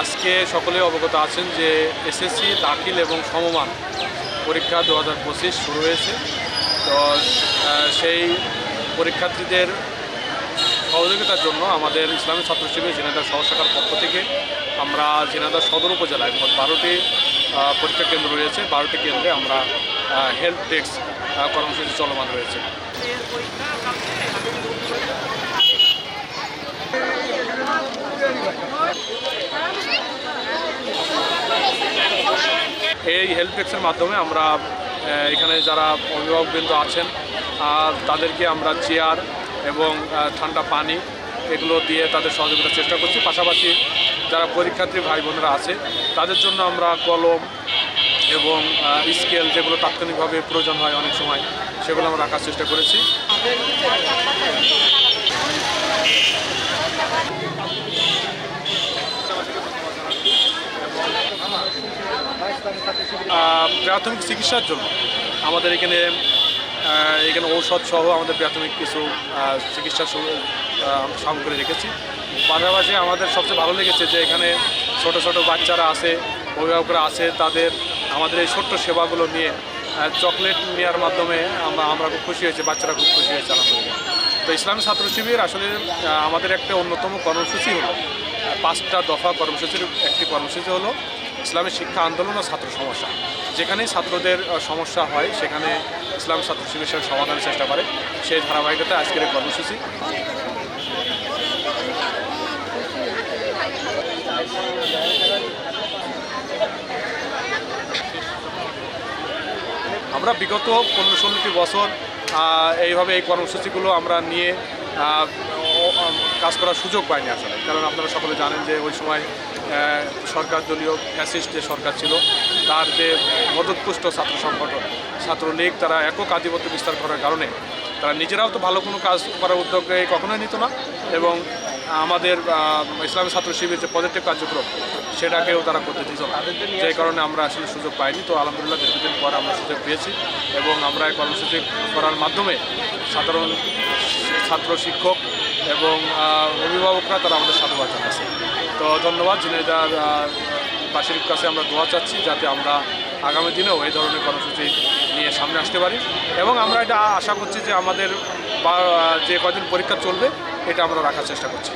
আজকে সকলে অবগত আছেন যে এসএসসি, দাখিল এবং সমমান পরীক্ষা দু হাজার পঁচিশ শুরু হয়েছে। তো সেই পরীক্ষার্থীদের সহযোগিতার জন্য আমাদের ইসলামী ছাত্র শিবির ঝিনাইদহ সহশাখার পক্ষ থেকে আমরা ঝিনাইদহ সদর উপজেলায় মোট বারোটি পরীক্ষা কেন্দ্র রয়েছে। বারোটি কেন্দ্রে আমরা হেল্প ডেস্ক কর্মসূচি চলমান রয়েছে। এই হেল্প ডেস্কের মাধ্যমে আমরা এখানে যারা অভিভাবকবৃন্দ আছেন আহ, তাদেরকে আমরা চেয়ার এবং ঠান্ডা পানি এগুলো দিয়ে তাদের সহযোগিতার চেষ্টা করছি। পাশাপাশি যারা পরীক্ষার্থী ভাই বোনেরা আছে, তাদের জন্য আমরা কলম এবং স্কেল যেগুলো তাৎক্ষণিকভাবে প্রয়োজন হয় অনেক সময়, সেগুলো আমরা রাখার চেষ্টা করেছি। প্রাথমিক চিকিৎসার জন্য আমাদের এখানে এখানে ঔষধ সহ আমাদের প্রাথমিক কিছু চিকিৎসা সু- আহ, আমরা সামগ্রী রেখেছি। পাশাপাশি আমাদের সবচেয়ে ভালো লেগেছে যে এখানে ছোট ছোট বাচ্চারা আছে অভিভাবকরা আছে তাদের আমাদের এই ছোট্ট সেবাগুলো নিয়ে চকলেট নেওয়ার মাধ্যমে আমরা আমরা খুব খুশি হয়েছি বাচ্চারা খুব খুশি হয়েছে আলহামদুলিল্লাহ। তো ইসলামী ছাত্র শিবির আসলে আমাদের একটা অন্যতম কর্মসূচি হলো পাঁচটা দফা কর্মসূচির একটি কর্মসূচি হলো ইসলামী শিক্ষা আন্দোলন ও ছাত্র সমস্যা। যেখানেই ছাত্রদের সমস্যা হয়, সেখানে ইসলাম ছাত্র শিবির সমাধানের চেষ্টা করে। সেই ধারাবাহিকতা আজকের এই কর্মসূচি। আমরা বিগত পনেরো ষোলোটি বছর এইভাবে এই কর্মসূচিগুলো আমরা নিয়ে কাজ করার সুযোগ পাইনি আসলে। কারণ আপনারা সকলে জানেন যে ওই সময় সরকার দলীয় ফ্যাসিস্ট যে সরকার ছিল, তার যে মদতপুষ্ট ছাত্র সংগঠন, ছাত্রলীগ, তারা একক আধিপত্য বিস্তার করার কারণে তারা নিজেরাও তো ভালো কোনো কাজ করার উদ্যোগ কখনোই নিত না এবং আমাদের ইসলামী ছাত্র শিবির যে পজিটিভ কার্যক্রম, সেটাকেও তারা করতে দিত যে কারণে আমরা আসলে সুযোগ পাইনি। তো আলহামদুলিল্লাহ দীর্ঘদিন পর আমরা সুযোগ পেয়েছি এবং আমরা এই কর্মসূচি করার মাধ্যমে সাধারণ ছাত্র শিক্ষক এবং অভিভাবকরা তারা আমাদের সাধুবাদ জানাচ্ছে তো ধন্যবাদ ঝিনাইদার পাশের কাছে আমরা দোয়া চাচ্ছি যাতে আমরা আগামী দিনেও এই ধরনের কর্মসূচি নিয়ে সামনে আসতে পারি। এবং আমরা এটা আশা করছি যে আমাদের যে কদিন পরীক্ষা চলবে, এটা আমরা রাখার চেষ্টা করছি।